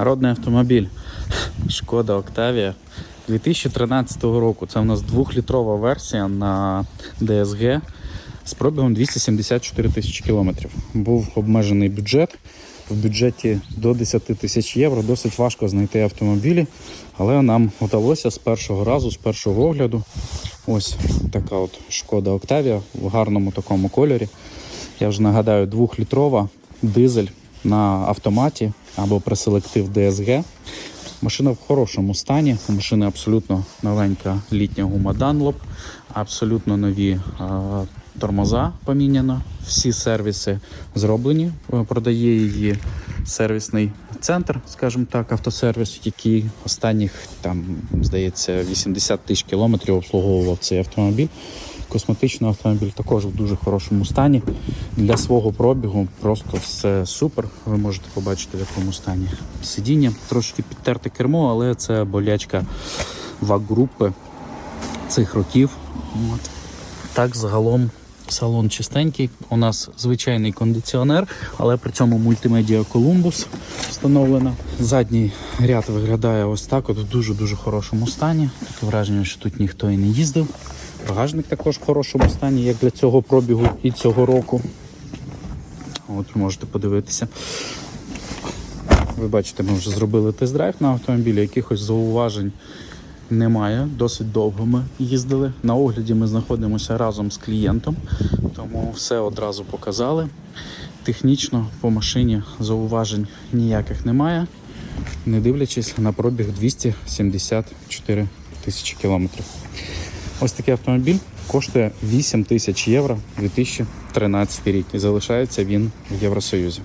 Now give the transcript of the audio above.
Народний автомобіль. Шкода Октавія 2013 року. Це у нас двохлітрова версія на DSG з пробігом 274 тисячі кілометрів. Був обмежений бюджет. В бюджеті до 10 тисяч євро досить важко знайти автомобілі, але нам вдалося з першого разу, з першого огляду. Ось така от шкода Октавія в гарному такому кольорі. Я вже нагадаю, двохлітрова дизель на автоматі або преселектив DSG. Машина в хорошому стані. У машини абсолютно новенька літня гума Dunlop, абсолютно нові тормоза поміняно. Всі сервіси зроблені. Е, Продає її сервісний центр, скажімо так, автосервіс, який останніх там, здається, 80 тисяч кілометрів обслуговував цей автомобіль. Косметичний автомобіль також в дуже хорошому стані. Для свого пробігу просто все супер. Ви можете побачити, в якому стані сидіння. Трошки підтерте кермо, але це болячка вак-групи цих років. От. Так, загалом салон чистенький. У нас звичайний кондиціонер, але при цьому мультимедіа Columbus встановлена. Задній ряд виглядає ось так, от в дуже-дуже хорошому стані. Таке враження, що тут ніхто і не їздив. Багажник також в хорошому стані, як для цього пробігу і цього року. От можете подивитися. Ви бачите, ми вже зробили тест-драйв на автомобілі, якихось зауважень немає. Досить довго ми їздили. На огляді ми знаходимося разом з клієнтом, тому все одразу показали. Технічно по машині зауважень ніяких немає, не дивлячись на пробіг 274 тисячі кілометрів. Ось такий автомобіль коштує 8 тисяч євро 2013 рік і залишається він в Євросоюзі.